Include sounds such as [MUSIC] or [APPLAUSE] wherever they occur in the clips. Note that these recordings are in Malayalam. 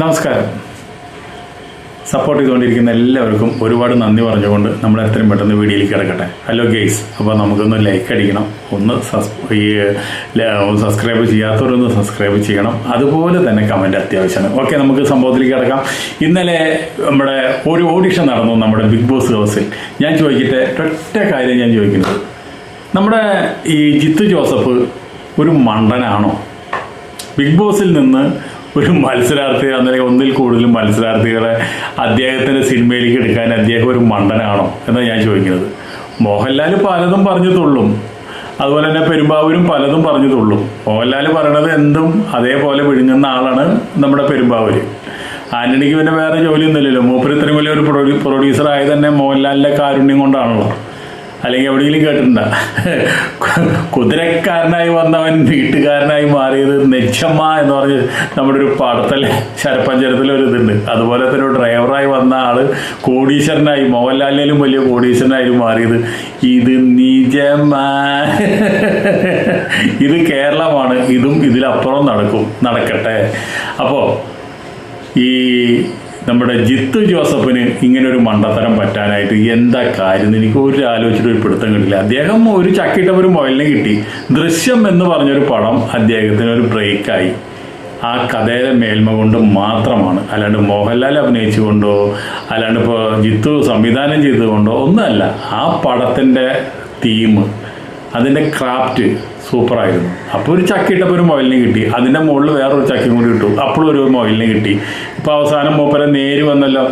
നമസ്കാരം. സപ്പോർട്ട് ചെയ്തുകൊണ്ടിരിക്കുന്ന എല്ലാവർക്കും ഒരുപാട് നന്ദി പറഞ്ഞുകൊണ്ട് നമ്മൾ എത്രയും പെട്ടെന്ന് വീഡിയോയിൽ കിടക്കട്ടെ ഹലോ ഗെയ്സ് അപ്പോൾ നമുക്കൊന്ന് ലൈക്ക് അടിക്കണം. ഒന്ന് ഈ സബ്സ്ക്രൈബ് ചെയ്യാത്തവരൊന്ന് സബ്സ്ക്രൈബ് ചെയ്യണം. അതുപോലെ തന്നെ കമന്റ് അത്യാവശ്യമാണ്. ഓക്കെ നമുക്ക് സംഭവത്തിലേക്ക് കിടക്കാം. ഇന്നലെ നമ്മുടെ ഒരു ഓഡിഷൻ നടന്നു നമ്മുടെ ബിഗ് ബോസ് ഹൗസിൽ ഞാൻ ചോദിക്കട്ടെ ഒറ്റ കാര്യം ഞാൻ ചോദിക്കുന്നത്. നമ്മുടെ ഈ ജിത്തു ജോസഫ് ഒരു മണ്ടനാണോ? ബിഗ് ബോസിൽ നിന്ന് ഒരു മത്സരാർത്ഥി അന്നേരം ഒന്നിൽ കൂടുതൽ മത്സരാർത്ഥികളെ അദ്ദേഹത്തിന്റെ സിനിമയിലേക്ക് എടുക്കാൻ അദ്ദേഹം ഒരു മണ്ടനാണോ എന്നാണ് ഞാൻ ചോദിക്കുന്നത്. മോഹൻലാൽ പലതും പറഞ്ഞു തുള്ളും അതുപോലെ തന്നെ പെരുമ്പാവൂരും പലതും പറഞ്ഞു തുള്ളും മോഹൻലാൽ പറയണത് എന്തും അതേപോലെ വിഴുങ്ങുന്ന ആളാണ് നമ്മുടെ പെരുമ്പാവൂര്. ആന്റണിക്ക് പിന്നെ വേറെ ജോലിയൊന്നുമില്ലല്ലോ. മൂപ്പര് ഇത്രയും വലിയ ഒരു പ്രൊഡ്യൂസർ ആയത് തന്നെ മോഹൻലാലിന്റെ കാരുണ്യം കൊണ്ടാണല്ലോ. അല്ലെങ്കിൽ എവിടെയെങ്കിലും കേട്ടിട്ടുണ്ട? കുതിരക്കാരനായി വന്നവൻ വീട്ടുകാരനായി മാറിയത് നെച്ചമ്മ എന്ന് പറഞ്ഞ് നമ്മുടെ ഒരു പാടത്തല്ലേ ശരപ്പഞ്ചരത്തിലെ ഒരു ഇതുണ്ട്. അതുപോലെ തന്നെ ഒരു ഡ്രൈവറായി വന്ന ആൾ കോടീശ്വരനായി മോഹൻലാലിനും വലിയ കോടീശ്വരനായി മാറിയത്. ഇത് നിജമ ഇത് കേരളമാണ് ഇതും ഇതിലപ്പുറം നടക്കും നടക്കട്ടെ. അപ്പോൾ ഈ നമ്മുടെ ജിത്തു ജോസഫിന് ഇങ്ങനെ ഒരു മണ്ടത്തരം പറ്റാനായിട്ട് എന്താ കാര്യം എനിക്ക് ഒരു ആലോചിച്ചിട്ട് ഒരു പിടുത്തം കിട്ടില്ല. അദ്ദേഹം ഒരു ചക്കിട്ട ഒരു മൊബൈലിനെ കിട്ടി. ദൃശ്യം എന്ന് പറഞ്ഞൊരു പടം അദ്ദേഹത്തിന് ഒരു ബ്രേക്കായി ആ കഥയുടെ മേൽമ കൊണ്ട് മാത്രമാണ്. അല്ലാണ്ട് മോഹൻലാൽ അഭിനയിച്ചുകൊണ്ടോ അല്ലാണ്ട് ഇപ്പോൾ ജിത്തു സംവിധാനം ചെയ്തുകൊണ്ടോ ഒന്നുമല്ല. ആ പടത്തിന്റെ തീം അതിന്റെ ക്രാഫ്റ്റ് സൂപ്പറായിരുന്നു. അപ്പോൾ ഒരു ചക്കിട്ടപ്പോൾ ഒരു മൊബൈലിനെ കിട്ടി. അതിന്റെ മുകളിൽ വേറൊരു ചക്കിയും കൂടി കിട്ടും അപ്പോഴും ഒരു മൊബൈലിനെ കിട്ടി. ഇപ്പോൾ അവസാനം മൂപ്പരെ നേര് വന്നല്ലോ.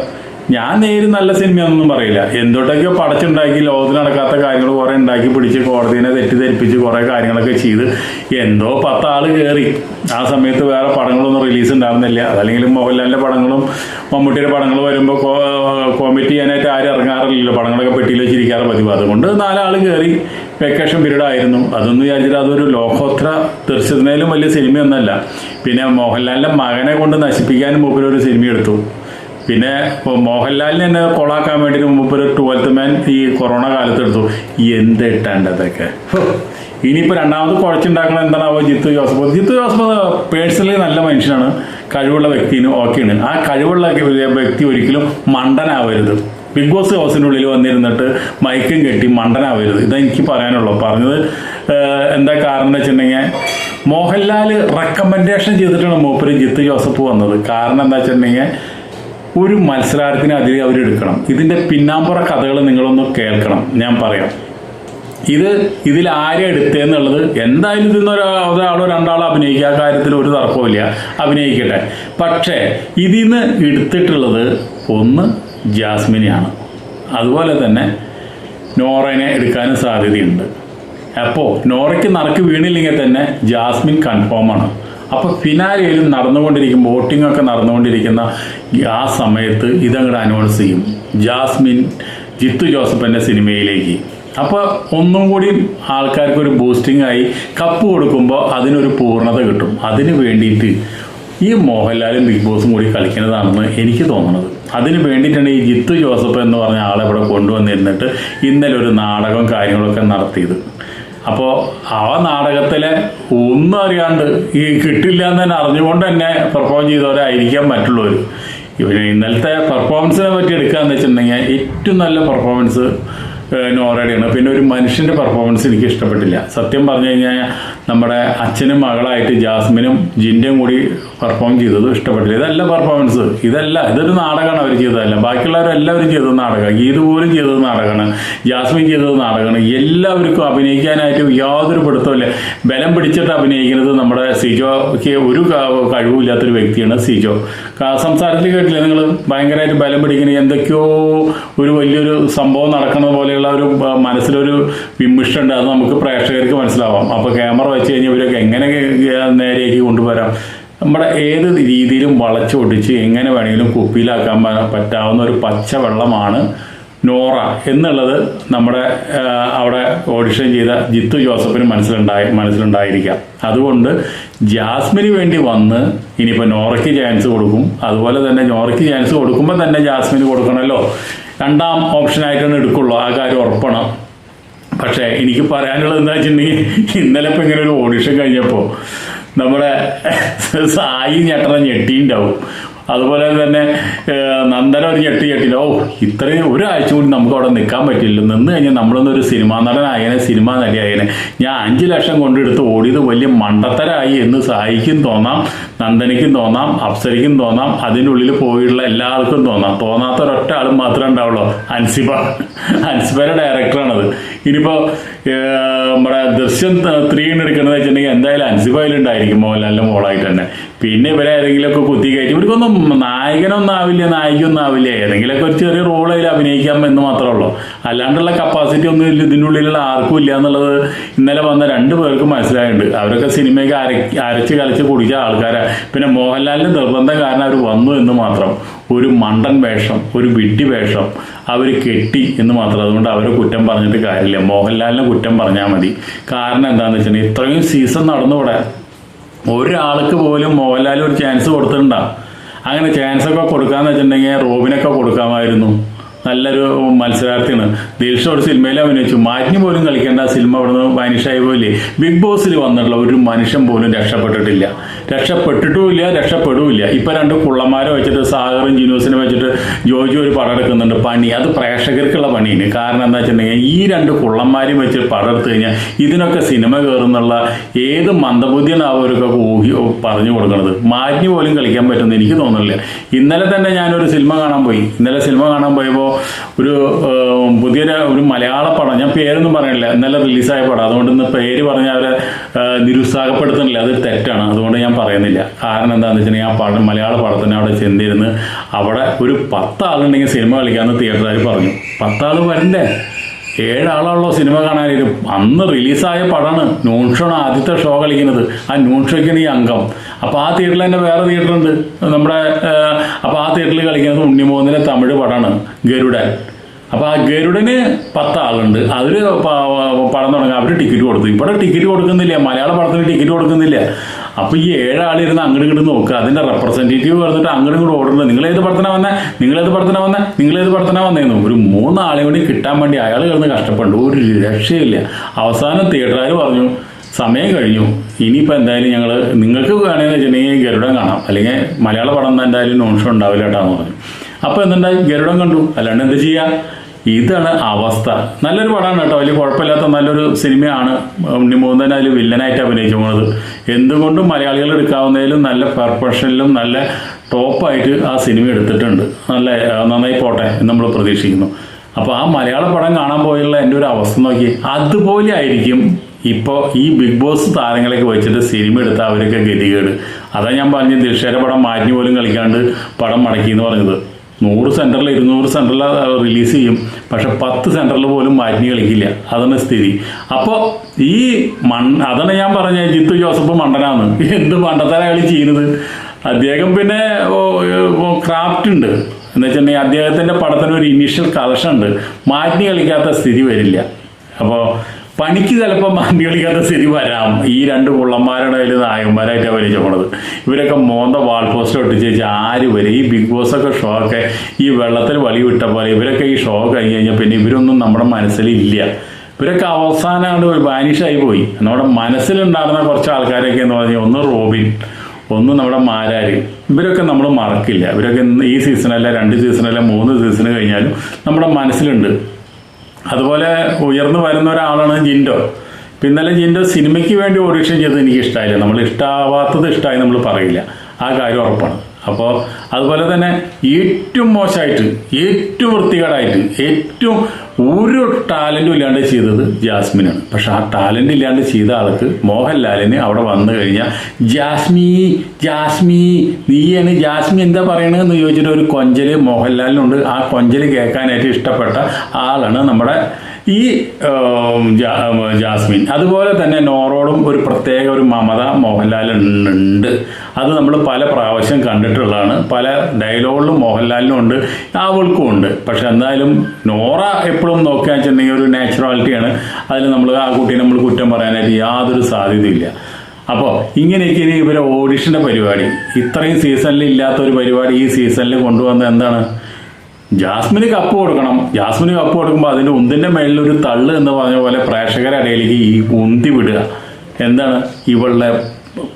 ഞാൻ നേര് നല്ല സിനിമയൊന്നും പറയില്ല. എന്തൊട്ടൊക്കെയോ പടച്ചുണ്ടാക്കി ലോകത്തിൽ നടക്കാത്ത കാര്യങ്ങൾ കുറെ ഉണ്ടാക്കി പിടിച്ച് കോടതിനെ തെറ്റിദ്ധരിപ്പിച്ച് കുറെ കാര്യങ്ങളൊക്കെ ചെയ്ത് എന്തോ പത്താൾ കയറി ആ സമയത്ത് വേറെ പടങ്ങളൊന്നും റിലീസ് ഉണ്ടാകുന്നില്ല അതല്ലെങ്കിൽ മോഹൻലാലിന്റെ പടങ്ങളും മമ്മൂട്ടിയുടെ പടങ്ങളും വരുമ്പോൾ കോമിറ്റ് ചെയ്യാനായിട്ട് ആരും ഇറങ്ങാറില്ലല്ലോ. പടങ്ങളൊക്കെ പെട്ടിയിൽ വെച്ചിരിക്കാറ് പതിവ്. അതുകൊണ്ട് നാലാൾ കയറി വെക്കേഷൻ പീരീഡ് ആയിരുന്നു. അതൊന്നും വിചാരിച്ചിട്ട് അതൊരു ലോകോത്ര തീർച്ചയായും വലിയ സിനിമയൊന്നല്ല. പിന്നെ മോഹൻലാലിന്റെ മകനെ കൊണ്ട് നശിപ്പിക്കാനും മൂപ്പരൊരു സിനിമ എടുത്തു. പിന്നെ മോഹൻലാലിനെ തന്നെ കൊളാക്കാൻ വേണ്ടിയിട്ട് മൂപ്പര് ട്വൽത്ത് മാൻ ഈ കൊറോണ കാലത്ത് എടുത്തു. എന്ത് ഹോ. ഇനിയിപ്പോൾ രണ്ടാമത് കുഴച്ചുണ്ടാക്കണം എന്താണാവോ ജിത്തു ജോസഫ്. ജിത്തു ജോസഫ് പേഴ്സണലി നല്ല മനുഷ്യനാണ്. കഴിവുള്ള വ്യക്തിന് ഓക്കെയാണ്. ആ കഴിവുള്ള വ്യക്തി ഒരിക്കലും മണ്ടനാവരുത്. ബിഗ് ബോസ് ഹൗസിന്റെ ഉള്ളിൽ വന്നിരുന്നിട്ട് മൈക്കും കെട്ടി മണ്ടനാവരുത്. ഇതാ എനിക്ക് പറയാനുള്ളൂ. പറഞ്ഞത് എന്താ കാരണം എന്ന് വെച്ചിട്ടുണ്ടെങ്കിൽ മോഹൻലാൽ റെക്കമെൻഡേഷൻ ചെയ്തിട്ടാണ് മൂപ്പര് ജിത്ത് ജോസഫ് വന്നത്. കാരണം എന്താ വെച്ചിട്ടുണ്ടെങ്കിൽ ഒരു മത്സരാർത്ഥിനെ അതിൽ അവരെടുക്കണം ഇതിന്റെ പിന്നാമ്പുറ കഥകൾ നിങ്ങളൊന്ന് കേൾക്കണം. ഞാൻ പറയാം. ഇത് ഇതിൽ ആരെ എടുത്തേന്നുള്ളത് എന്തായാലും ഇതിന്ന് ഒരാ- ഒരാളോ രണ്ടാളോ അഭിനയിക്കുക. ആ കാര്യത്തിൽ ഒരു തർക്കവുമില്ല. അഭിനയിക്കട്ടെ. പക്ഷേ ഇതിൽ നിന്ന് എടുത്തിട്ടുള്ളത് ഒന്ന് ജാസ്മിനെയാണ്. അതുപോലെ തന്നെ നോറനെ എടുക്കാനും സാധ്യതയുണ്ട്. അപ്പോൾ നോറയ്ക്ക് നറുക്ക് വീണില്ലെങ്കിൽ തന്നെ ജാസ്മിൻ കൺഫേമാണ് അപ്പോൾ ഫിനാലയിലും നടന്നുകൊണ്ടിരിക്കും വോട്ടിങ്ങൊക്കെ നടന്നുകൊണ്ടിരിക്കുന്ന ആ സമയത്ത് ഇതങ്ങോട്ട് അനൗൺസ് ചെയ്യും. ജാസ്മിൻ ജിത്തു ജോസഫിന്റെ സിനിമയിലേക്ക്. അപ്പോൾ ഒന്നും കൂടി ആൾക്കാർക്ക് ഒരു ബൂസ്റ്റിംഗ് ആയി കപ്പ് കൊടുക്കുമ്പോൾ അതിനൊരു പൂർണത കിട്ടും. അതിന് വേണ്ടിയിട്ട് ഈ മോഹൻലാലും ബിഗ് ബോസും കൂടി കളിക്കുന്നതാണെന്ന് എനിക്ക് തോന്നുന്നത്. അതിന് വേണ്ടിയിട്ടാണ് ഈ ജിത്തു ജോസഫ് എന്ന് പറഞ്ഞ ആളെ ഇവിടെ കൊണ്ടുവന്നിരുന്നിട്ട് ഇന്നലെ ഒരു നാടകം കാര്യങ്ങളൊക്കെ നടത്തിയത്. അപ്പോൾ ആ നാടകത്തിലെ ഒന്നും അറിയാണ്ട് ഈ കിട്ടില്ല എന്ന് തന്നെ അറിഞ്ഞുകൊണ്ട് തന്നെ പെർഫോം ചെയ്തവരായിരിക്കാൻ മറ്റുള്ളവർ ഇവന് ഇന്നലത്തെ പെർഫോമൻസിനെ പറ്റി എടുക്കാന്ന് വെച്ചിട്ടുണ്ടെങ്കിൽ ഏറ്റവും നല്ല പെർഫോമൻസ് നോറയുടെയാണ് പിന്നെ ഒരു മനുഷ്യന്റെ പെർഫോമൻസ് എനിക്ക് ഇഷ്ടപ്പെട്ടില്ല. സത്യം പറഞ്ഞു കഴിഞ്ഞാൽ നമ്മുടെ അച്ഛനും മകളായിട്ട് ജാസ്മിനും ജിന്റെയും കൂടി പെർഫോം ചെയ്തത് ഇഷ്ടപ്പെട്ടില്ല. ഇതല്ല പെർഫോമൻസ് ഇതല്ല. ഇതൊരു നാടകമാണ് അവർ ചെയ്തതല്ല. ബാക്കിയുള്ളവരെല്ലാവരും ചെയ്തത് നാടകം ഗീത് പോലും ചെയ്തത് നാടകമാണ്. ജാസ്മിൻ ചെയ്തത് നാടകമാണ്. എല്ലാവർക്കും അഭിനയിക്കാനായിട്ട് യാതൊരു പിടുത്തമില്ല ബലം പിടിച്ചിട്ട് അഭിനയിക്കുന്നത് നമ്മുടെ സിജോയ്ക്ക് ഒരു കഴിവില്ലാത്തൊരു വ്യക്തിയാണ് സിജോ. സംസാരത്തിൽ കേട്ടില്ല നിങ്ങൾ ഭയങ്കരമായിട്ട് ബലം പിടിക്കുന്ന എന്തൊക്കെയോ ഒരു വലിയൊരു സംഭവം നടക്കുന്നത് പോലെയുള്ള ഒരു മനസ്സിലൊരു വിമിഷമുണ്ട് അത് നമുക്ക് പ്രേക്ഷകർക്ക് മനസ്സിലാവാം. അപ്പോൾ ക്യാമറ വെച്ച് കഴിഞ്ഞാൽ ഇവരൊക്കെ എങ്ങനെ നേരെയാക്കി കൊണ്ടുവരാം. നമ്മുടെ ഏത് രീതിയിലും വളച്ചൊടിച്ച് എങ്ങനെ വേണമെങ്കിലും കുപ്പിയിലാക്കാൻ പറ്റാവുന്ന ഒരു പച്ച വെള്ളമാണ് നോറ എന്നുള്ളത് നമ്മുടെ അവിടെ ഓഡിഷൻ ചെയ്ത ജിത്തു ജോസഫിന് മനസ്സിലുണ്ടായി മനസ്സിലുണ്ടായിരിക്കാം അതുകൊണ്ട് ജാസ്മിന് വേണ്ടി വന്ന് ഇനിയിപ്പോൾ നോറയ്ക്ക് ചാൻസ് കൊടുക്കും. അതുപോലെ തന്നെ നോറയ്ക്ക് ചാൻസ് കൊടുക്കുമ്പോൾ തന്നെ ജാസ്മിന് കൊടുക്കണമല്ലോ രണ്ടാം ഓപ്ഷനായിട്ടാണ് എടുക്കുള്ളൂ. ആ കാര്യം ഉറപ്പാണ്. പക്ഷേ എനിക്ക് പറയാനുള്ളത് എന്താ വെച്ചിട്ടുണ്ടെങ്കിൽ ഇന്നലെ ഇപ്പം ഇങ്ങനെ ഒരു ഓഡിഷൻ കഴിഞ്ഞപ്പോൾ നമ്മുടെ സായി ഞെട്ടണ ഞെട്ടിണ്ടാവും. അതുപോലെ തന്നെ നന്ദന ഒരു ഞെട്ടി ഞെട്ടില്ല. ഓ ഇത്രയും ഒരാഴ്ച കൂടി നമുക്ക് അവിടെ നിൽക്കാൻ പറ്റില്ല നിന്ന് കഴിഞ്ഞാൽ നമ്മളൊന്നും ഒരു സിനിമാ നടനായനെ സിനിമാ നടിയായനെ. ഞാൻ അഞ്ച് ലക്ഷം കൊണ്ടെടുത്ത് ഓടിയത് വലിയ മണ്ടത്തരായി എന്ന് സായിക്കും തോന്നാം നന്ദനയ്ക്കും തോന്നാം അപ്സരയ്ക്കും തോന്നാം അതിനുള്ളിൽ പോയിട്ടുള്ള എല്ലാവർക്കും തോന്നാം. തോന്നാത്ത ഒരൊറ്റ ആളും മാത്രമേ ഉണ്ടാവുള്ളൂ. അൻസിബ. അൻസിബയുടെ ഡയറക്ടറാണത് ഇനിയിപ്പോൾ നമ്മുടെ ദൃശ്യം ത്രീണ് എടുക്കുന്നത് വെച്ചിട്ടുണ്ടെങ്കിൽ എന്തായാലും അൻസിബയിലുണ്ടായിരിക്കും മോഹൻലാലിന്റെ മോളായിട്ട് തന്നെ. പിന്നെ ഇവരെ ഏതെങ്കിലുമൊക്കെ കുത്തി കയറ്റി ഇവർക്കൊന്നും നായകനൊന്നും ആവില്ല നായികയൊന്നും ആവില്ല. ഏതെങ്കിലുമൊക്കെ ഒരു ചെറിയ അതിൽ അഭിനയിക്കാം എന്ന് മാത്രമേ ഉള്ളൂ. അല്ലാണ്ടുള്ള കപ്പാസിറ്റി ഒന്നും ഇല്ല ഇതിനുള്ളിലുള്ള ആർക്കും ഇല്ല എന്നുള്ളത് ഇന്നലെ വന്ന രണ്ട് പേർക്ക് മനസ്സിലായിട്ടുണ്ട്. അവരൊക്കെ സിനിമയ്ക്ക് അര അരച്ച് കലച്ച് കുടിച്ച ആൾക്കാരാണ് പിന്നെ മോഹൻലാലിന് നിർബന്ധം കാരണം അവർ വന്നു എന്ന് മാത്രം. ഒരു മണ്ടൻ വേഷം ഒരു വിഡ്ഢി വേഷം അവർ കെട്ടി എന്ന് മാത്രം. അതുകൊണ്ട് അവരെ കുറ്റം പറഞ്ഞിട്ട് കാര്യമില്ല. മോഹൻലാലിനെ കുറ്റം പറഞ്ഞാൽ മതി. കാരണം എന്താണെന്ന് വെച്ചിട്ടുണ്ടെങ്കിൽ ഇത്രയും സീസൺ നടന്നുകൂടെ ഒരാൾക്ക് പോലും മോഹൻലാൽ ഒരു ചാൻസ് കൊടുത്തിട്ടുണ്ടാകും അങ്ങനെ ചാൻസൊക്കെ കൊടുക്കാമെന്ന് വെച്ചിട്ടുണ്ടെങ്കിൽ റോബിനൊക്കെ കൊടുക്കാമായിരുന്നു. നല്ലൊരു മത്സരാർത്ഥിയാണ്. ഒരു സിനിമയിൽ അഭിനയിച്ചു. മാറ്റിന് പോലും കളിക്കേണ്ട സിനിമ അവിടുന്ന് വാനിഷായി പോലെ ബിഗ് ബോസിൽ വന്നിട്ടുള്ള ഒരു മനുഷ്യൻ പോലും രക്ഷപ്പെട്ടിട്ടില്ല. രക്ഷപ്പെട്ടിട്ടുമില്ല രക്ഷപ്പെടുമില്ല ഇപ്പം രണ്ട് കുള്ളന്മാരെ വെച്ചിട്ട് സാഗറും ജിനൂസിനെ വെച്ചിട്ട് ജോജി ഒരു പടം എടുക്കുന്നുണ്ട് പണി. അത് പ്രേക്ഷകർക്കുള്ള പണിയാണ്. കാരണം എന്താ വെച്ചിട്ടുണ്ടെങ്കിൽ ഈ രണ്ട് പുള്ളന്മാരും വെച്ച് പടം എടുത്തു കഴിഞ്ഞാൽ ഇതിനൊക്കെ സിനിമ കയറുന്നുള്ള ഏത് മന്ദബുദ്ധിയാണ് ഊഹി പറഞ്ഞു കൊടുക്കുന്നത് മാറ്റി പോലും കളിക്കാൻ പറ്റുമെന്ന് എനിക്ക് തോന്നുന്നില്ല. ഇന്നലെ തന്നെ ഞാനൊരു സിനിമ കാണാൻ പോയി. ഇന്നലെ സിനിമ കാണാൻ പോയപ്പോൾ ഒരു പുതിയൊരു ഒരു മലയാള പടം ഞാൻ പേരൊന്നും പറയണില്ല. ഇന്നലെ റിലീസായ പടം. അതുകൊണ്ട് ഇന്ന് പേര് പറഞ്ഞ് അവരെ നിരുത്സാഹപ്പെടുത്തുന്നില്ല. അത് തെറ്റാണ്. അതുകൊണ്ട് ഞാൻ പറയുന്നില്ല. കാരണം എന്താണെന്ന് വെച്ചിട്ടുണ്ടെങ്കിൽ ആ പടം മലയാള പടത്തിന് അവിടെ ചെന്നിരുന്ന് അവിടെ ഒരു പത്താളുണ്ടെങ്കിൽ സിനിമ കളിക്കാമെന്ന് തിയേറ്ററുകാർ പറഞ്ഞു. പത്താൾ വരണ്ടേ? ഏഴാളുള്ളോ സിനിമ കാണാനായിട്ട് അന്ന് റിലീസായ പടമാണ് നൂൺഷോ ഷോണ് ആദ്യത്തെ ഷോ കളിക്കുന്നത്. ആ നൂൺ ഷോയ്ക്കാണ് ഈ അംഗം. അപ്പോൾ ആ തിയേറ്ററിൽ തന്നെ വേറെ തിയേറ്റർ ഉണ്ട് നമ്മുടെ അപ്പോൾ ആ തിയേറ്ററിൽ കളിക്കുന്നത് ഉണ്ണിമോഹനിലെ തമിഴ് പടമാണ് ഗരുഡൻ. അപ്പോൾ ആ ഗരുഡന് പത്ത് ആളുണ്ട് അതിൽ പടം തുടങ്ങാം അവർ ടിക്കറ്റ് കൊടുത്തു. ഇവിടെ ടിക്കറ്റ് കൊടുക്കുന്നില്ല. മലയാള പടത്തിന് ടിക്കറ്റ് കൊടുക്കുന്നില്ല. അപ്പോൾ ഈ ഏഴാളിരുന്ന് അങ്ങോട്ട് ഇങ്ങോട്ട് നോക്കുക അതിന്റെ റെപ്രസെന്റേറ്റീവ് പറഞ്ഞിട്ട് അങ്ങോട്ട് ഇങ്ങോട്ട് ഓടുന്നത് നിങ്ങൾ ഏത് പടത്തിനാ വന്നേ? നിങ്ങൾ ഏത് പടത്തിനാ വന്നേ? നിങ്ങൾ ഏത് പടത്തിനാ വന്നേന്ന് ഒരു മൂന്നാളെ കൂടി കിട്ടാൻ വേണ്ടി അയാൾ കിടന്ന് കഷ്ടപ്പെട്ടു. ഒരു രക്ഷയില്ല. അവസാനം തിയേറ്ററുകാർ പറഞ്ഞു സമയം കഴിഞ്ഞു. ഇനിയിപ്പോൾ എന്തായാലും ഞങ്ങൾ നിങ്ങൾക്ക് വേണമെന്ന് വെച്ചിട്ടുണ്ടെങ്കിൽ ഗരുഡം കാണാം. അല്ലെങ്കിൽ മലയാള പടം എന്തായാലും നോൺ ഷോ ഉണ്ടാവില്ല കേട്ടോ എന്ന് പറഞ്ഞു. അപ്പോൾ എന്തുണ്ടായി? ഗരുഡം കണ്ടു. അല്ലാണ്ട് എന്ത് ചെയ്യുക ഇതാണ് അവസ്ഥ. നല്ലൊരു പടമാണ് കേട്ടോ. വലിയ കുഴപ്പമില്ലാത്ത നല്ലൊരു സിനിമയാണ്. ഉണ്ണിമൂന്നൻ അതിൽ വില്ലനായിട്ട് അഭിനയിച്ചു പോണത്. എന്തുകൊണ്ടും മലയാളികൾ എടുക്കാവുന്നതിലും നല്ല പെർഫെക്ഷനിലും നല്ല ടോപ്പായിട്ട് ആ സിനിമ എടുത്തിട്ടുണ്ട്. നല്ല നന്നായി പോട്ടെ എന്ന് നമ്മൾ പ്രതീക്ഷിക്കുന്നു. അപ്പോൾ ആ മലയാള പടം കാണാൻ പോയുള്ള എന്റെ ഒരു അവസ്ഥ നോക്കി. അതുപോലെ ആയിരിക്കും ഇപ്പോൾ ഈ ബിഗ് ബോസ് താരങ്ങളെയൊക്കെ വെച്ചിട്ട് സിനിമ എടുത്ത അവരൊക്കെ ഗതികേട്. അതാ ഞാൻ പറഞ്ഞത് ദിൽഷയുടെ പടം മാറ്റി പോലും കളിക്കാണ്ട് പടം മടക്കി എന്ന് പറഞ്ഞത്. നൂറ് സെന്ററിൽ ഇരുന്നൂറ് സെന്ററിൽ റിലീസ് ചെയ്യും. പക്ഷെ പത്ത് സെന്ററിൽ പോലും മാറ്റി കളിക്കില്ല. അതാണ് സ്ഥിതി. അപ്പോൾ ഈ മൺ അതാണ് ഞാൻ പറഞ്ഞ ജിത്തു ജോസഫ് മണ്ടനാണ് എന്ത് മണ്ടത്തര കളി ചെയ്യുന്നത്? അദ്ദേഹം പിന്നെ ക്രാഫ്റ്റ് ഉണ്ട്. എന്ന് വെച്ചിട്ടുണ്ടെങ്കിൽ അദ്ദേഹത്തിന്റെ പടത്തിന് ഒരു ഇനീഷ്യൽ കളക്ഷൻ ഉണ്ട്. മാറ്റി കളിക്കാത്ത സ്ഥിതി വരില്ല. അപ്പോൾ പണിക്ക് ചിലപ്പോൾ മാന്തി കളിക്കാത്ത സ്ഥിതി വരാം. ഈ രണ്ട് പുള്ളന്മാരുടെ കയ്യിൽ നായകന്മാരായിട്ടാണ് വലിയ പോണത് ഇവരൊക്കെ മോന്ത വാൾ പോസ്റ്റ് ഒട്ടിച്ചേച്ച് ആര് വരെ? ഈ ബിഗ് ബോസ് ഒക്കെ ഷോ ഒക്കെ ഈ വെള്ളത്തിൽ വലി വിട്ട പോലെ ഇവരൊക്കെ ഈ ഷോ കഴിഞ്ഞ് കഴിഞ്ഞാൽ പിന്നെ ഇവരൊന്നും നമ്മുടെ മനസ്സിലില്ല ഇവരൊക്കെ അവസാനമാണ് വാനിഷായി പോയി. നമ്മുടെ മനസ്സിലുണ്ടായിരുന്ന കുറച്ച് ആൾക്കാരൊക്കെ എന്ന് പറഞ്ഞാൽ ഒന്ന് റോബിൻ ഒന്ന് നമ്മുടെ മാരാര്. ഇവരൊക്കെ നമ്മൾ മറക്കില്ല. ഇവരൊക്കെ ഈ സീസണല്ല രണ്ട് സീസണല്ല മൂന്ന് സീസൺ കഴിഞ്ഞാലും നമ്മുടെ മനസ്സിലുണ്ട്. അതുപോലെ ഉയർന്നു വരുന്ന ഒരാളാണ് ജിൻഡോ. ഇന്നലെ ജിൻഡോ സിനിമയ്ക്ക് വേണ്ടി ഓഡിഷൻ ചെയ്തത് എനിക്ക് ഇഷ്ടമായില്ല നമ്മൾ ഇഷ്ടമാവാത്തത് ഇഷ്ടമായി നമ്മൾ പറയില്ല. ആ കാര്യം ഉറപ്പാണ്. അപ്പോൾ അതുപോലെ തന്നെ ഏറ്റവും മോശമായിട്ട് ഏറ്റവും വൃത്തികേടായിട്ട് ഏറ്റവും ഒരു ടാലന്റും ഇല്ലാണ്ട് ചെയ്തത് ജാസ്മിനാണ്. പക്ഷെ ആ ടാലന്റ് ഇല്ലാണ്ട് ചെയ്ത ആൾക്ക് മോഹൻലാലിന് അവിടെ വന്നു കഴിഞ്ഞാൽ ജാസ്മി ജാസ്മി നീയാണ് ജാസ്മി എന്താ പറയണതെന്ന് ചോദിച്ചിട്ട് ഒരു കൊഞ്ചൽ മോഹൻലാലിനുണ്ട്. ആ കൊഞ്ചൽ കേൾക്കാനായിട്ട് ഇഷ്ടപ്പെട്ട ആളാണ് നമ്മുടെ ഈ ജാസ്മിൻ. അതുപോലെ തന്നെ നോറോടും ഒരു പ്രത്യേക ഒരു മമത മോഹൻലാലിനുണ്ട്. അത് നമ്മൾ പല പ്രാവശ്യം കണ്ടിട്ടുള്ളതാണ്. പല ഡയലോഗിലും മോഹൻലാലിനും ഉണ്ട് അവൾക്കും ഉണ്ട്. പക്ഷെ എന്തായാലും നോറ എപ്പോഴും നോക്കുക വെച്ചിട്ടുണ്ടെങ്കിൽ ഒരു നാച്ചുറാലിറ്റിയാണ് അതിൽ നമ്മൾ ആ കുട്ടിയെ നമ്മൾ കുറ്റം പറയാനായിട്ട് യാതൊരു സാധ്യതയില്ല. അപ്പോൾ ഇങ്ങനെയൊക്കെ ഇനി ഇവരെ ഓഡിഷന്റെ പരിപാടി. ഇത്രയും സീസണിൽ ഇല്ലാത്ത ഒരു പരിപാടി ഈ സീസണിൽ കൊണ്ടുവന്നത് എന്താണ്? ജാസ്മിന് കപ്പ് കൊടുക്കണം. ജാസ്മിന് കപ്പ് കൊടുക്കുമ്പോൾ അതിന്റെ ഉന്തിന്റെ മേളിൽ ഒരു തള്ള് എന്ന് പറഞ്ഞ പോലെ പ്രേക്ഷകരുടെ ഇടയിലേക്ക് ഈ ഉന്തി വിടുക. എന്താണ്? ഇവളുടെ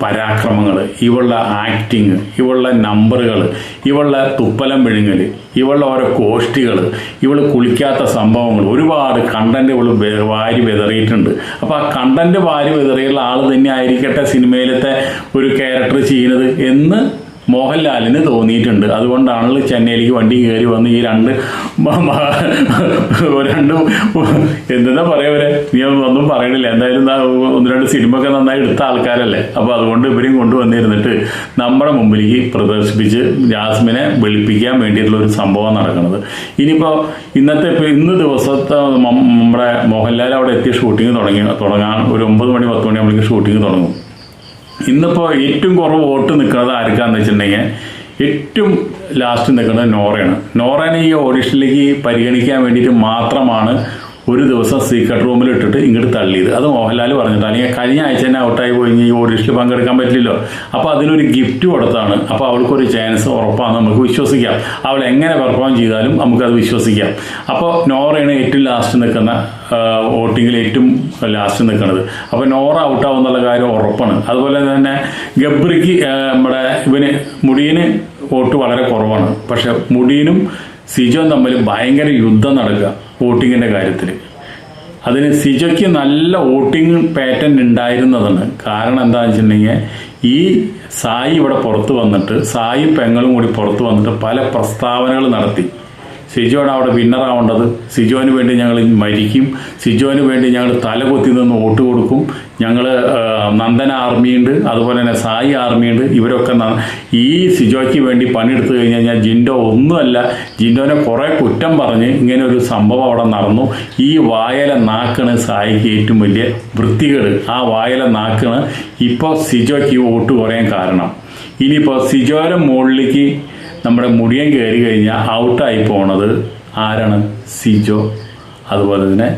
പരാക്രമങ്ങൾ ഇവളുടെ ആക്ടിങ് ഇവളുടെ നമ്പറുകൾ ഇവളുടെ തുപ്പലം വിഴുങ്ങൽ ഇവളുടെ ഓരോ കോഷ്ടികൾ ഇവൾ കുളിക്കാത്ത സംഭവങ്ങൾ ഒരുപാട് കണ്ടന്റ് ഇവൾ വാരി വിതറിയിട്ടുണ്ട്. അപ്പോൾ ആ കണ്ടന്റ് വാരി വിതറിയുള്ള ആൾ തന്നെ ആയിരിക്കട്ടെ സിനിമയിലത്തെ ഒരു ക്യാരക്ടർ ചെയ്യുന്നത് എന്ന് മോഹൻലാലിന് തോന്നിയിട്ടുണ്ട്. അതുകൊണ്ടാണല്ലോ ചെന്നൈയിലേക്ക് വണ്ടി കയറി വന്ന് ഈ രണ്ട് രണ്ടും എന്താ പറയാ ഇവരെ? നീ ഒന്നും പറയണില്ല. എന്തായാലും ഒന്ന് രണ്ട് സിനിമ ഒക്കെ നന്നായി എടുത്ത ആൾക്കാരല്ലേ. അപ്പോൾ അതുകൊണ്ട് ഇവരെയും കൊണ്ടുവന്നിരുന്നിട്ട് നമ്മുടെ മുമ്പിലേക്ക് പ്രദർശിപ്പിച്ച് ജാസ്മിനെ വെളുപ്പിക്കാൻ വേണ്ടിയിട്ടുള്ള ഒരു സംഭവം നടക്കുന്നത്. ഇനിയിപ്പോൾ ഇന്നത്തെ ഇന്ന് ദിവസത്തെ നമ്മുടെ മോഹൻലാൽ അവിടെ എത്തി ഷൂട്ടിംഗ് തുടങ്ങി തുടങ്ങാൻ ഒരു ഒമ്പത് മണി പത്ത് മണി ആകുമ്പോഴേക്കും ഷൂട്ടിംഗ് തുടങ്ങും. ഇന്നിപ്പോൾ ഏറ്റവും കുറവ് വോട്ട് നിൽക്കുന്നത് ആർക്കാന്ന് വെച്ചിട്ടുണ്ടെങ്കിൽ ഏറ്റവും ലാസ്റ്റ് നിൽക്കുന്നത് നോറയാണ്. നോറേനെ ഈ ഓഡിഷനിലേക്ക് പരിഗണിക്കാൻ വേണ്ടിയിട്ട് മാത്രമാണ് ഒരു ദിവസം സീക്രട്ട് റൂമിൽ ഇട്ടിട്ട് ഇങ്ങോട്ട് തള്ളിയത്. അത് മോഹൻലാൽ പറഞ്ഞിട്ട് അല്ലെങ്കിൽ കഴിഞ്ഞ ആഴ്ച തന്നെ ഔട്ടായി പോയി ഈ ഓഡിഷനിൽ പങ്കെടുക്കാൻ പറ്റില്ലല്ലോ. അപ്പോൾ അതിനൊരു ഗിഫ്റ്റ് കൊടുത്താണ്. അപ്പോൾ അവൾക്കൊരു ചാൻസ് ഉറപ്പാണ് നമുക്ക് വിശ്വസിക്കാം. അവൾ എങ്ങനെ പെർഫോം ചെയ്താലും നമുക്കത് വിശ്വസിക്കാം. അപ്പോൾ നോറയാണ് ഏറ്റവും ലാസ്റ്റ് നിൽക്കുന്ന വോട്ടിങ്ങിൽ ഏറ്റവും ലാസ്റ്റ് നിൽക്കുന്നത് അപ്പോൾ നോറ ഔട്ടാവും എന്നുള്ള കാര്യം ഉറപ്പാണ്. അതുപോലെ തന്നെ ഗബ്രിക്ക് നമ്മുടെ ഇവന് മുടിയന് വോട്ട് വളരെ കുറവാണ്. പക്ഷെ മുടിയനും സിജോൻ തമ്മിൽ ഭയങ്കര യുദ്ധം നടക്കുക വോട്ടിങ്ങിന്റെ കാര്യത്തിൽ അതിന് സിജോയ്ക്ക് നല്ല വോട്ടിംഗ് പാറ്റേൺ ഉണ്ടായിരുന്നതാണ്. കാരണം എന്താണെന്ന് വെച്ചിട്ടുണ്ടെങ്കിൽ ഈ സായി ഇവിടെ പുറത്ത് വന്നിട്ട് സായി പെങ്ങളും കൂടി പുറത്ത് വന്നിട്ട് പല പ്രസ്താവനകൾ നടത്തി. സിജോയാണ് അവിടെ വിന്നർ ആവേണ്ടത് സിജോന് വേണ്ടി ഞങ്ങൾ മരിക്കും. സിജോന് വേണ്ടി ഞങ്ങൾ തലകൊത്തി നിന്ന് വോട്ട് കൊടുക്കും. ഞങ്ങൾ നന്ദന ആർമിയുണ്ട് അതുപോലെ തന്നെ സായി ആർമിയുണ്ട്. ഇവരൊക്കെ ഈ സിജോയ്ക്ക് വേണ്ടി പണിയെടുത്തു കഴിഞ്ഞ് കഴിഞ്ഞാൽ ജിൻഡോ ഒന്നുമല്ല ജിൻഡോനെ കുറേ കുറ്റം പറഞ്ഞ് ഇങ്ങനെ ഒരു സംഭവം അവിടെ നടന്നു. ഈ വായല നാക്കാണ് സായിക്ക് ഏറ്റവും വലിയ വൃത്തികേട്. ആ വായല നാക്കാണ് ഇപ്പോൾ സിജോയ്ക്ക് വോട്ട് കുറയാൻ കാരണം. ഇനിയിപ്പോൾ സിജോയുടെ മുകളിലേക്ക് നമ്മുടെ മുടിയൻ കയറി കഴിഞ്ഞാൽ ഔട്ടായി പോണത് ആരാണ്? സിജോ അതുപോലെ തന്നെ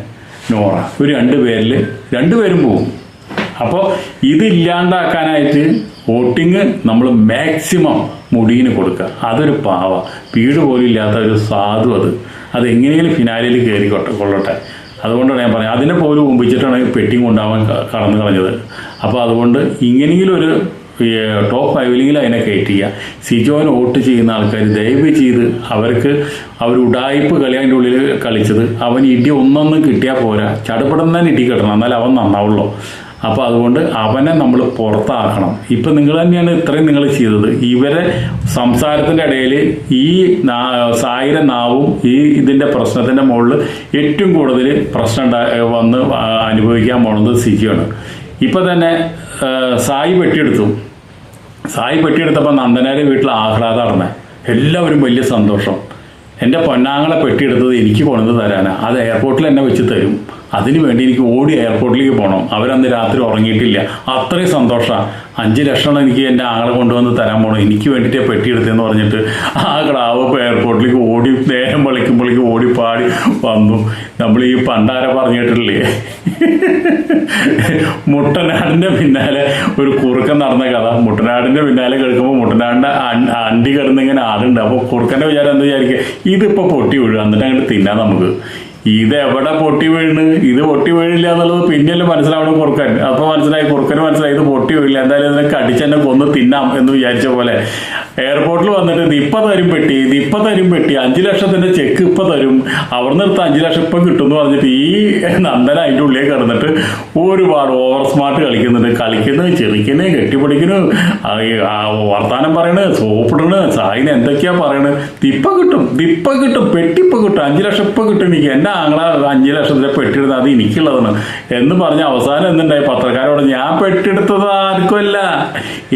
നോറ. ഇവർ രണ്ട് പേരിൽ രണ്ടുപേരും പോകും അപ്പോൾ ഇതില്ലാണ്ടാക്കാനായിട്ട് വോട്ടിങ് നമ്മൾ മാക്സിമം മുടിയിന് കൊടുക്കുക. അതൊരു പാവ. വീട് പോലും ഇല്ലാത്ത ഒരു സാധു അത്. അത് എങ്ങനെയെങ്കിലും ഫിനാലിൽ കയറി കൊള്ളട്ടെ. അതുകൊണ്ടാണ് ഞാൻ പറഞ്ഞത്. അതിനെ പോലും ഒമ്പിച്ചിട്ടാണ് പെട്ടിങ് ഉണ്ടാവാൻ കടന്നു കളഞ്ഞത്. അപ്പോൾ അതുകൊണ്ട് ഇങ്ങനെയെങ്കിലും ഒരു ടോപ്പ് ഫൈവിലെങ്കിലും അതിനെ കയറ്റിക്കുക സിജോൻ വോട്ട് ചെയ്യുന്ന ആൾക്കാർ ദയവ് ചെയ്ത് അവർക്ക് അവർ ഉടായ്പ് കളി അതിന്റെ ഉള്ളിൽ കളിച്ചത്. അവൻ ഇടി ഒന്നൊന്നും കിട്ടിയാൽ പോരാ. ചടുപടം ഇടി കിട്ടണം എന്നാൽ അവൻ നന്നാവുള്ളൂ. അപ്പോൾ അതുകൊണ്ട് അവനെ നമ്മൾ പുറത്താക്കണം. ഇപ്പം നിങ്ങൾ തന്നെയാണ് ഇത്രയും നിങ്ങൾ ചെയ്തത്. ഇവരെ സംസാരത്തിന്റെ ഇടയിൽ ഈ സായിര നാവും ഈ ഇതിന്റെ പ്രശ്നത്തിന്റെ മുകളിൽ ഏറ്റവും കൂടുതൽ പ്രശ്നം വന്ന് അനുഭവിക്കാൻ പോണത് സിജിയാണ് ഇപ്പം തന്നെ സായി വെട്ടിയെടുത്തു. സായി പെട്ടിയെടുത്തപ്പോൾ നന്ദനാരെ വീട്ടിൽ ആഹ്ലാദമാണ് എല്ലാവരും വലിയ സന്തോഷം. എന്റെ പൊന്നാങ്ങളെ പെട്ടിയെടുത്തത് എനിക്ക് കൊണ്ടു തരാനാണ് അത് എയർപോർട്ടിൽ എന്നെ വെച്ച് തരും. അതിനു വേണ്ടി എനിക്ക് ഓടി എയർപോർട്ടിലേക്ക് പോകണം അവരന്ന് രാത്രി ഉറങ്ങിയിട്ടില്ല. അത്രയും സന്തോഷമാണ് അഞ്ച് ലക്ഷം എനിക്ക് എന്റെ ആളെ കൊണ്ടുവന്ന് തരാൻ പോകണം എനിക്ക് വേണ്ടിയിട്ട് പെട്ടിയെടുത്തെന്ന് പറഞ്ഞിട്ട് ആ ക്ലാവ് എയർപോർട്ടിലേക്ക് ഓടി നേരം വിളിക്കുമ്പോഴേക്ക് ഓടി പാടി വന്നു. നമ്മൾ ഈ പണ്ടാര പറഞ്ഞിട്ടില്ലേ? മുട്ടനാടിന്റെ പിന്നാലെ ഒരു കുറുക്കൻ നടന്ന കഥ. മുട്ടനാടിന്റെ പിന്നാലെ കേൾക്കുമ്പോൾ മുട്ടനാടിന്റെ അണ്ടി കിടന്നിങ്ങനെ ആടുണ്ട്. അപ്പോൾ കുറുക്കന്റെ വിചാരം എന്താ വിചാരിക്കുക? ഇതിപ്പോൾ പൊട്ടി വീഴുക എന്നിട്ട് അങ്ങോട്ട് തിന്നാം നമുക്ക്. ഇത് എവിടെ പൊട്ടി വീണ്? ഇത് പൊട്ടി വീഴില്ല എന്നുള്ളത് പിന്നെയല്ലേ മനസ്സിലാവണം കുറുക്കൻ അപ്പൊ മനസ്സിലായി കുറുക്കന് മനസ്സിലായി ഇത് പൊട്ടി വീഴില്ല എന്തായാലും ഇതിനെ കടിച്ചെന്നെ കൊന്ന് തിന്നാം എന്ന് വിചാരിച്ച പോലെ. എയർപോർട്ടിൽ വന്നിട്ട് ഇത് തരും പെട്ടി ഇത് തരും പെട്ടി അഞ്ചു ലക്ഷത്തിന്റെ ചെക്ക് ഇപ്പൊ തരും. അവിടെ നിന്ന് നിർത്ത് അഞ്ചു ലക്ഷം ഇപ്പൊ കിട്ടും എന്ന് പറഞ്ഞിട്ട് ഈ നന്ദന അതിന്റെ ഉള്ളിൽ കിടന്നിട്ട് ഒരുപാട് ഓവർ സ്മാർട്ട് കളിക്കുന്നുണ്ട്. കളിക്കുന്നു ചെറിക്കുന്നു കെട്ടിപ്പിടിക്കുന്നു. വർത്താനം പറയണ് സോപ്പിടണ് സായിന് എന്തൊക്കെയാ പറയണ്? ഇപ്പൊ കിട്ടും ഇപ്പൊ കിട്ടും പെട്ടി കിട്ടും അഞ്ചു ലക്ഷം ഇപ്പൊ കിട്ടും. എനിക്ക് എന്റെ ആങ്ങള അഞ്ചു ലക്ഷത്തിന്റെ പെട്ടി എടുത്ത് അത് എനിക്കുള്ളതാണ്. എന്ന് പറഞ്ഞ അവസാനം എന്തുണ്ടായി? പത്രക്കാരോട് ഞാൻ പെട്ടിയെടുത്തത് ആർക്കുമല്ല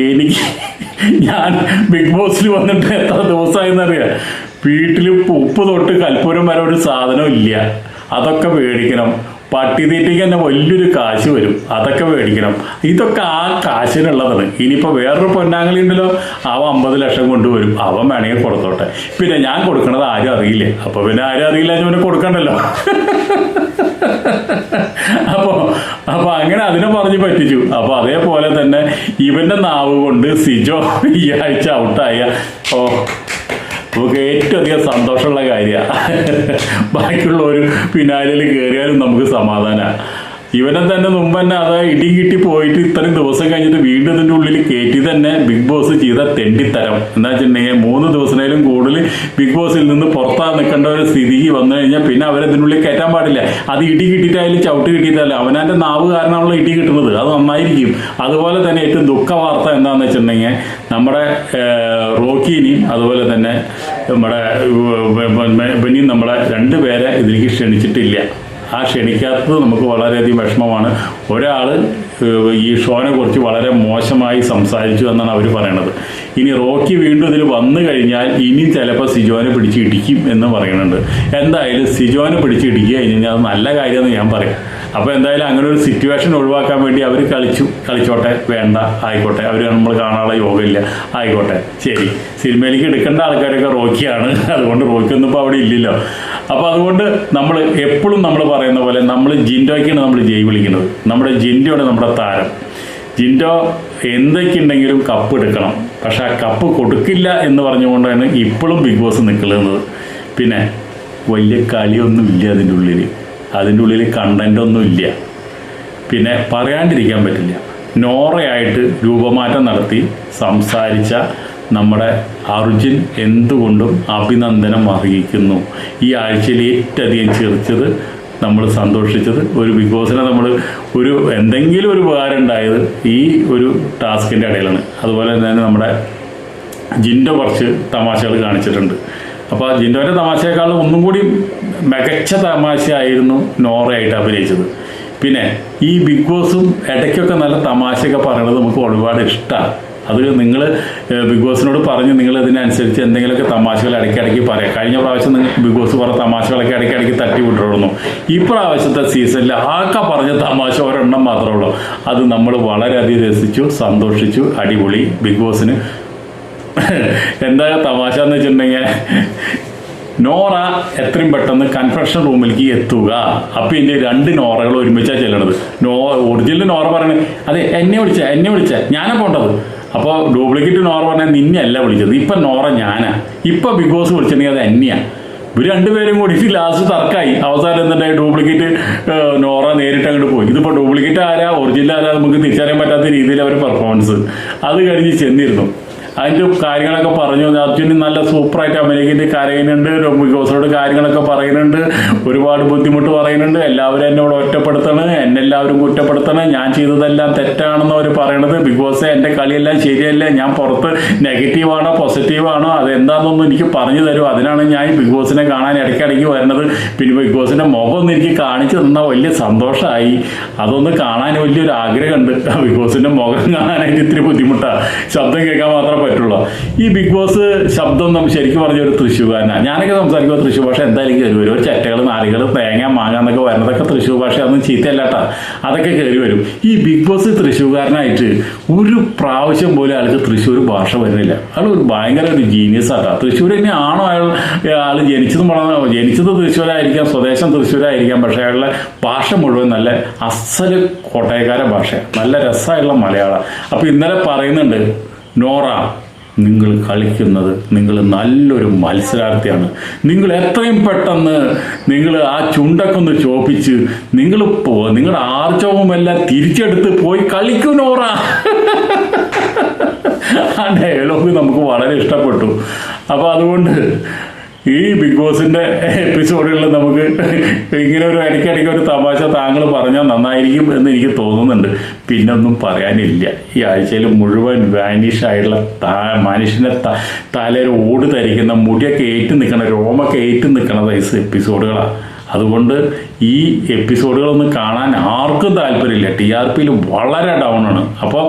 എനിക്ക് ഞാൻ ബിഗ് ബോസിൽ വന്നിട്ട് എത്ര ദിവസമായെന്നറിയാം വീട്ടിൽ ഉപ്പ് തൊട്ട് കൽപ്പൂരം വരെ ഒരു സാധനം ഇല്ല. അതൊക്കെ മേടിക്കണം. പട്ടിതീറ്റയ്ക്ക് തന്നെ വലിയൊരു കാശ് വരും. അതൊക്കെ മേടിക്കണം. ഇതൊക്കെ ആ കാശിനുള്ളതാണ്. ഇനിയിപ്പോൾ വേറൊരു പൊന്നാങ്ങളി ഉണ്ടല്ലോ. അവ അമ്പത് ലക്ഷം കൊണ്ടുവരും അവൻ വേണമെങ്കിൽ കൊടുത്തോട്ടെ. പിന്നെ ഞാൻ കൊടുക്കണത് ആരും അറിയില്ലേ. അപ്പോൾ പിന്നെ ആരും അറിയില്ല ഞാൻ കൊടുക്കണ്ടല്ലോ. അപ്പോൾ അപ്പോൾ അങ്ങനെ അതിനെ പറഞ്ഞ് പറ്റിച്ചു. അപ്പോൾ അതേപോലെ തന്നെ ഇവന്റെ നാവ് കൊണ്ട് സിജോ ഈ ആഴ്ച ഔട്ടായ ഓ നമുക്ക് ഏറ്റവും അധികം സന്തോഷമുള്ള കാര്യമാണ് ബാക്കിയുള്ള ഒരു ഫിനാലിൽ കയറിയാലും നമുക്ക് സമാധാനമാണ് ഇവനെ തന്നെ മുമ്പ് തന്നെ അത് ഇടി കിട്ടി പോയിട്ട് ഇത്രയും ദിവസം കഴിഞ്ഞിട്ട് വീണ്ടും ഇതിന്റെ ഉള്ളിൽ കയറ്റി തന്നെ ബിഗ് ബോസ് ചെയ്ത തെണ്ടിത്തരം എന്താ വെച്ചിട്ടുണ്ടെങ്കിൽ മൂന്ന് ദിവസത്തിലും കൂടുതൽ ബിഗ് ബോസിൽ നിന്ന് പുറത്താ നിൽക്കേണ്ട ഒരു സ്ഥിതി വന്നു കഴിഞ്ഞാൽ പിന്നെ അവരതിനുള്ളിൽ കയറ്റാൻ പാടില്ല അത് ഇടി കിട്ടിയിട്ടായാലും ചവിട്ട് കിട്ടിയിട്ടല്ല അവനാന്റെ നാവ് കാരണമുള്ള ഇടി കിട്ടുന്നത് അത് നന്നായിരിക്കും അതുപോലെ തന്നെ ഏറ്റവും ദുഃഖ വാർത്ത എന്താണെന്ന് വെച്ചിട്ടുണ്ടെങ്കിൽ നമ്മുടെ റോക്കീനെയും അതുപോലെ തന്നെ നമ്മുടെ ബനിയും നമ്മളെ രണ്ടുപേരെ ഇതിലേക്ക് ക്ഷണിച്ചിട്ടില്ല ആ ക്ഷണിക്കാത്തത് നമുക്ക് വളരെയധികം വിഷമമാണ്. ഒരാൾ ഈ ഷോനെ കുറിച്ച് വളരെ മോശമായി സംസാരിച്ചു എന്നാണ് അവർ പറയണത്. ഇനി റോക്കി വീണ്ടും ഇതിൽ വന്നു കഴിഞ്ഞാൽ ഇനി ചിലപ്പോൾ സിജോനെ പിടിച്ച് ഇടിക്കും എന്ന് പറയുന്നുണ്ട്. എന്തായാലും സിജോനെ പിടിച്ച് ഇടിക്കുക കഴിഞ്ഞാൽ അത് നല്ല കാര്യമെന്ന് ഞാൻ പറയാം. അപ്പോൾ എന്തായാലും അങ്ങനെ ഒരു സിറ്റുവേഷൻ ഒഴിവാക്കാൻ വേണ്ടി അവർ കളിച്ചു. കളിച്ചോട്ടെ വേണ്ട ആയിക്കോട്ടെ. അവർ നമ്മൾ കാണാനുള്ള യോഗമില്ല. ആയിക്കോട്ടെ. ശരി. സിനിമയിലേക്ക് എടുക്കേണ്ട ആൾക്കാരൊക്കെ റോക്കിയാണ്. അതുകൊണ്ട് റോക്കിയൊന്നും ഇപ്പോൾ അവിടെ ഇല്ലല്ലോ. അപ്പോൾ അതുകൊണ്ട് നമ്മൾ എപ്പോഴും നമ്മൾ പറയുന്ന പോലെ നമ്മൾ ജിൻഡോയ്ക്കാണ് നമ്മൾ ജയ് വിളിക്കുന്നത്. നമ്മുടെ ജിൻഡോയാണ് നമ്മുടെ താരം. ജിൻഡോ എന്തൊക്കെയുണ്ടെങ്കിലും കപ്പ് എടുക്കണം. പക്ഷെ ആ കപ്പ് കൊടുക്കില്ല എന്ന് പറഞ്ഞുകൊണ്ടാണ് ഇപ്പോഴും ബിഗ് ബോസ് നിൽക്കുന്നത്. പിന്നെ വലിയ കളിയൊന്നും ഇല്ല അതിന്റെ ഉള്ളിൽ അതിന്റെ ഉള്ളിൽ കണ്ടന്റ് ഒന്നും ഇല്ല പിന്നെ പറയാണ്ടിരിക്കാൻ പറ്റില്ല. നോറയായിട്ട് രൂപമാറ്റം നടത്തി സംസാരിച്ച നമ്മുടെ അർജുൻ എന്തുകൊണ്ടും അഭിനന്ദനം അർഹിക്കുന്നു. ഈ ആഴ്ചയിൽ ഏറ്റവും അധികം ചിരിച്ചത് നമ്മൾ സന്തോഷിച്ചത് ഒരു ബിഗ് ബോസിനെ നമ്മൾ ഒരു എന്തെങ്കിലും ഒരു ഉപകാരം ഉണ്ടായത് ഈ ഒരു ടാസ്കിന്റെ ഇടയിലാണ്. അതുപോലെ തന്നെ നമ്മുടെ ജിൻഡോ കുറച്ച് തമാശകൾ കാണിച്ചിട്ടുണ്ട്. അപ്പോൾ ജിൻഡോന്റെ തമാശയെക്കാളും ഒന്നും കൂടി മികച്ച തമാശയായിരുന്നു നോറയായിട്ട് അഭിനയിച്ചത്. പിന്നെ ഈ ബിഗ് ബോസും ഇടയ്ക്കൊക്കെ നല്ല തമാശയൊക്കെ പറയണത് നമുക്ക് ഒരുപാട് ഇഷ്ടമാണ് അത് നിങ്ങൾ ബിഗ് ബോസിനോട് പറഞ്ഞ് നിങ്ങൾ ഇതിനനുസരിച്ച് എന്തെങ്കിലുമൊക്കെ തമാശകൾ ഇടയ്ക്കിടയ്ക്ക് പറയാം. കഴിഞ്ഞ പ്രാവശ്യം നിങ്ങൾ ബിഗ് ബോസ് പറഞ്ഞ തമാശകളൊക്കെ ഇടയ്ക്കിടയ്ക്ക് തട്ടി വിട്ടിരുന്നു ഈ പ്രാവശ്യത്തെ സീസണിൽ ആക്ക പറഞ്ഞ തമാശ ഒരെണ്ണം മാത്രമേ ഉള്ളൂ. അത് നമ്മൾ വളരെയധികം രസിച്ചു സന്തോഷിച്ചു അടിപൊളി ബിഗ് ബോസിന്. എന്താ തമാശ എന്ന് വെച്ചിട്ടുണ്ടെങ്കിൽ നോറ എത്രയും പെട്ടെന്ന് കൺഫെഷൻ റൂമിലേക്ക് എത്തുക. അപ്പൊ ഇനി രണ്ട് നോറകൾ ഒരുമിച്ചാണ് ചെല്ലണത്. നോ ഒറിജിനൽ നോറ പറയണത് അതെ എന്നെ വിളിച്ച എന്നെ വിളിച്ച ഞാനാ പോണ്ടത്. അപ്പോൾ ഡ്യൂപ്ലിക്കേറ്റ് നോറ പറഞ്ഞാൽ നിന്നെയല്ല വിളിച്ചത്. ഇപ്പൊ നോറ ഞാനാ. ഇപ്പൊ ബിഗ് ബോസ് വിളിച്ചിട്ടുണ്ടെങ്കിൽ അത് എന്നെയാ. ഇവർ രണ്ടുപേരും കൂടി ലാസ്റ്റ് തർക്കായി. അവസാനം എന്തുണ്ടായി? ഡ്യൂപ്ലിക്കേറ്റ് നോറ നേരിട്ട് അങ്ങോട്ട് പോയി. ഇതിപ്പോൾ ഡ്യൂപ്ലിക്കേറ്റ് ആരാ? ഒറിജിനൽ ആരാ? നമുക്ക് തിരിച്ചറിയാൻ പറ്റാത്ത രീതിയിൽ അവർ പെർഫോമൻസ് അത് കഴിഞ്ഞ് ചെന്നിരുന്നു. അതിന്റെ കാര്യങ്ങളൊക്കെ പറഞ്ഞു. അർജുന് നല്ല സൂപ്പറായിട്ട് അമേരിക്കന്റെ കരയുന്നുണ്ട്. ബിക്കോസിനോട് കാര്യങ്ങളൊക്കെ പറയുന്നുണ്ട്. ഒരുപാട് ബുദ്ധിമുട്ട് പറയുന്നുണ്ട്. എല്ലാവരും എന്നോട് ഒറ്റപ്പെടുത്തണ്. എന്നെ എല്ലാവരും ഞാൻ ചെയ്തതെല്ലാം തെറ്റാണെന്ന് അവർ പറയണത്. ബിഗ് ബോസ് എന്റെ കളിയെല്ലാം ശരിയല്ല? ഞാൻ പുറത്ത് നെഗറ്റീവാണോ പോസിറ്റീവാണോ അതെന്താണെന്നൊന്നും എനിക്ക് പറഞ്ഞു തരും. അതിനാണ് ഞാൻ ബിഗ് ബോസിനെ കാണാൻ ഇടയ്ക്കിടയ്ക്ക് വരുന്നത്. പിന്നെ ബിഗ് ബോസിന്റെ മുഖം ഒന്ന് എനിക്ക് കാണിച്ചു തന്നാൽ വലിയ സന്തോഷമായി അതൊന്ന് കാണാൻ വലിയൊരു ആഗ്രഹമുണ്ട്. ബിഗ് ബോസിന്റെ മുഖം കാണാനായിട്ട് ഇത്തിരി ബുദ്ധിമുട്ടാണ് ശബ്ദം കേൾക്കാൻ മാത്രമേ പറ്റുള്ളൂ. ഈ ബിഗ് ബോസ് ശബ്ദം നമ്മൾ ശരിക്കും പറഞ്ഞ ഒരു തൃശ്ശൂർകാരനാണ് ഞാനൊക്കെ സംസാരിക്കുമ്പോൾ തൃശ്ശൂർ ഭാഷ എന്തായാലും കയറി വരും. ഒരു ചട്ടകൾ നാലുകൾ തേങ്ങ മാങ്ങ എന്നൊക്കെ വരുന്നതൊക്കെ തൃശ്ശൂർ ഭാഷ അതൊന്നും ചീത്തയല്ലാട്ടാ അതൊക്കെ കയറി വരും. ഈ ബിഗ് ബോസ് തൃശ്ശൂർകാരനായിട്ട് ഒരു പ്രാവശ്യം പോലും അയാൾക്ക് തൃശ്ശൂർ ഭാഷ വരുന്നില്ല. അയാൾ ഒരു ഭയങ്കര ഒരു ജീനിയസ് ആട്ടാ. തൃശ്ശൂർ തന്നെ ആണോ അയാൾ ആൾ ജനിച്ചതും വളർന്ന ജനിച്ചത് തൃശ്ശൂരായിരിക്കാം സ്വദേശം തൃശ്ശൂരായിരിക്കാം പക്ഷേ അയാളുടെ ഭാഷ മുഴുവൻ നല്ല അസൽ കോട്ടയക്കാര ഭാഷ നല്ല രസമായിട്ടുള്ള മലയാളം. അപ്പോൾ ഇന്നലെ പറയുന്നുണ്ട് നോറ നിങ്ങൾ കളിക്കുന്നത് നിങ്ങൾ നല്ലൊരു മത്സരാർത്ഥിയാണ്. നിങ്ങൾ എത്രയും പെട്ടെന്ന് നിങ്ങൾ ആ ചുണ്ടൊക്കെ ഒന്ന് ചോപ്പിച്ച് നിങ്ങൾ പോ നിങ്ങളുടെ ആർജവുമെല്ലാം തിരിച്ചെടുത്ത് പോയി കളിക്കൂ നോറ. [LAUGHS] ആ ഡയലോഗ് നമുക്ക് വളരെ ഇഷ്ടപ്പെട്ടു. അപ്പോൾ അതുകൊണ്ട് ഈ ബിഗ് ബോസിന്റെ എപ്പിസോഡുകളിൽ നമുക്ക് ഇങ്ങനെ ഒരു ഇടയ്ക്കിടയ്ക്ക് ഒരു തമാശ താങ്കൾ പറഞ്ഞാൽ നന്നായിരിക്കും എന്ന് എനിക്ക് തോന്നുന്നുണ്ട്. പിന്നെ ഒന്നും പറയാനില്ല. ഈ ആഴ്ചയിൽ മുഴുവൻ വാനിഷ് ആയിട്ടുള്ള താ മനുഷ്യനെ തലയിൽ ഓട് ധരിക്കുന്ന മുടിയൊക്കെ ഏറ്റു നിൽക്കണ രോമൊക്കെ ഏറ്റു നിൽക്കണ എപ്പിസോഡുകളാണ് അതുകൊണ്ട് ഈ എപ്പിസോഡുകളൊന്നും കാണാൻ ആർക്കും താല്പര്യമില്ല. ടി ആർ പിയിൽ വളരെ ഡൗൺ ആണ്. അപ്പോൾ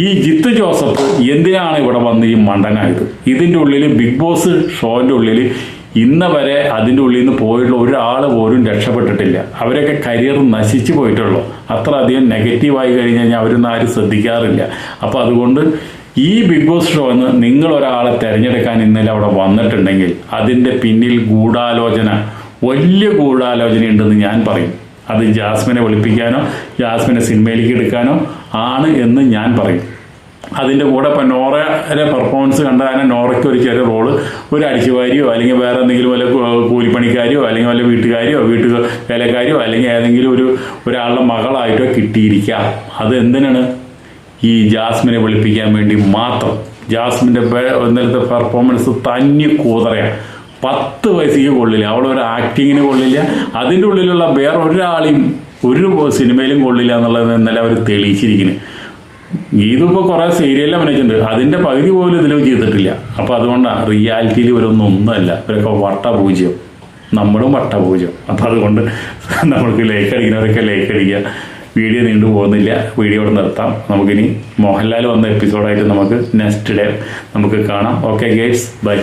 ഈ ജിത്ത് ജോസഫ് എന്തിനാണ് ഇവിടെ വന്ന് ഈ മണ്ടനായത്? ഇതിന്റെ ഉള്ളിൽ ബിഗ് ബോസ് ഷോന്റെ ഉള്ളിൽ ഇന്ന് വരെ അതിന്റെ ഉള്ളിൽ നിന്ന് പോയിട്ടുള്ള ഒരാൾ പോലും രക്ഷപ്പെട്ടിട്ടില്ല. അവരൊക്കെ കരിയർ നശിച്ചു പോയിട്ടുള്ളൂ. അത്ര അധികം നെഗറ്റീവായി കഴിഞ്ഞ് കഴിഞ്ഞാൽ അവരൊന്നും ആരും ശ്രദ്ധിക്കാറില്ല. അപ്പോൾ അതുകൊണ്ട് ഈ ബിഗ് ബോസ് ഷോന്ന് നിങ്ങൾ ഒരാളെ തിരഞ്ഞെടുക്കാൻ ഇന്നലെ അവിടെ വന്നിട്ടുണ്ടെങ്കിൽ അതിന്റെ പിന്നിൽ ഗൂഢാലോചന വലിയ ഗൂഢാലോചന ഉണ്ടെന്ന് ഞാൻ പറയും. അത് ജാസ്മിനെ ഒളിപ്പിക്കാനോ ജാസ്മിനെ സിനിമയിലേക്ക് എടുക്കാനോ ആണ് എന്ന് ഞാൻ പറയും. അതിന്റെ കൂടെ ഇപ്പം നോറയുടെ പെർഫോമൻസ് കണ്ട കാരണം നോറയ്ക്ക് ഒരു ചെറിയ റോൾ ഒരു അടിച്ചുവാരിയോ അല്ലെങ്കിൽ വേറെ എന്തെങ്കിലും വല്ല കൂലിപ്പണിക്കാരിയോ അല്ലെങ്കിൽ വല്ല വീട്ടുകാരിയോ വീട്ടു വേലക്കാരിയോ അല്ലെങ്കിൽ ഏതെങ്കിലും ഒരു ഒരാളുടെ മകളായിട്ടോ കിട്ടിയിരിക്കാം. അത് എന്തിനാണ്? ഈ ജാസ്മിനെ വിളിപ്പിക്കാൻ വേണ്ടി മാത്രം. ജാസ്മിന്റെ ഇന്നലത്തെ പെർഫോമൻസ് തന്നെ കൂതറയാണ്. പത്ത് പൈസയ്ക്ക് കൊള്ളില്ല. അവളൊരു ആക്ടിങ്ങിന് കൊള്ളില്ല. അതിന്റെ ഉള്ളിലുള്ള വേറെ ഒരാളെയും ഒരു സിനിമയിലും കൊള്ളില്ല എന്നുള്ളത് ഇന്നലെ അവർ തെളിയിച്ചിരിക്കുന്നു. ഇതിപ്പോൾ കുറേ സീരിയലിൽ അഭിനയിച്ചിട്ടുണ്ട്. അതിന്റെ പകുതി പോലും ഇതിലും ചെയ്തിട്ടില്ല. അപ്പോൾ അതുകൊണ്ടാണ് റിയാലിറ്റിയിൽ ഇവരൊന്നും ഒന്നുമല്ല. ഇവരൊക്കെ വട്ടപൂജ്യം. നമ്മളും വട്ടപൂജ്യം. അപ്പോൾ അതുകൊണ്ട് നമ്മൾക്ക് ലേക്ക് അടിക്കുന്നവരൊക്കെ ലേക്ക് അടിക്കുക. വീഡിയോ നീണ്ടു പോകുന്നില്ല. വീഡിയോ ഇവിടെ നിർത്താം. നമുക്കിനി മോഹൻലാൽ വന്ന എപ്പിസോഡായിട്ട് നമുക്ക് നെക്സ്റ്റ് ഡേ നമുക്ക് കാണാം. Okay Gates by